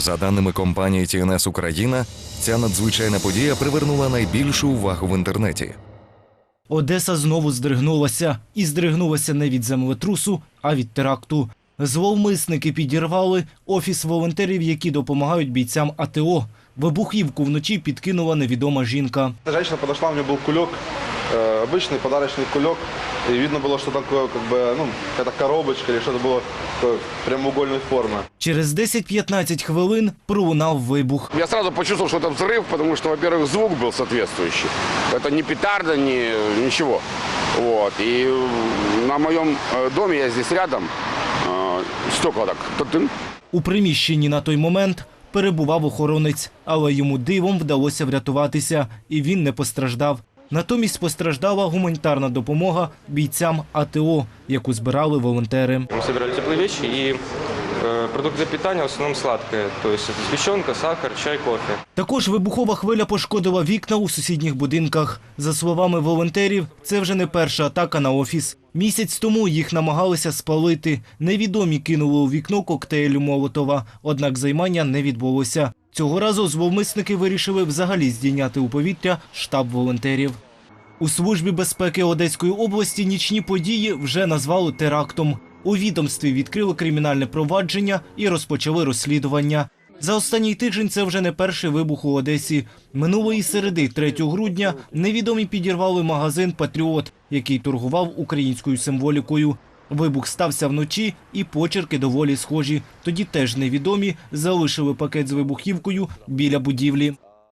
За даними компанії TNS Україна, ця надзвичайна подія привернула найбільшу увагу в інтернеті. Одеса знову здригнулася. І здригнулася не від землетрусу, а від теракту. Зловмисники підірвали офіс волонтерів, які допомагають бійцям АТО. Вибухівку вночі підкинула невідома жінка. Женщина подошла, у нее был кулек, э, обычный подарочный кулек. И видно было, что там такое, как бы, ну, какая-то коробочка или что-то было такое прямоугольной формы. Через 10-15 хвилин пролунав вибух. Я сразу почувствовал, что это взрыв, потому что, во-первых, звук был соответствующий. Это не петарда, ни, ничего. Вот. И э, на моем э, доме, я здесь рядом, э, стекла так. тын. У приміщенні на той момент перебував охоронець, але йому дивом вдалося врятуватися, і він не постраждав. Натомість постраждала гуманітарна допомога бійцям АТО, яку збирали волонтери. Мы собирали теплые вещи и э, продукты питания в основном сладкое. То есть это сгущенка, сахар, чай, кофе. Також вибухова хвиля пошкодила вікна у сусідніх будинках. За словами волонтерів, це вже не перша атака на офіс. Місяць тому їх намагалися спалити. Невідомі кинули у вікно коктейлю Молотова, однак займання не відбулося. Цього разу зловмисники вирішили взагалі здійняти у повітря штаб волонтерів. У службі безпеки Одеської області нічні події вже назвали терактом. У відомстві відкрили кримінальне провадження і розпочали розслідування. За останній тиждень це вже не перший вибух у Одесі. Минулої середи, 3 грудня, невідомі підірвали магазин Патріот, який торгував українською символікою. Вибух стався вночі, і почерки доволі схожі. Тоді теж невідомі залишили пакет з вибухівкою біля будівлі.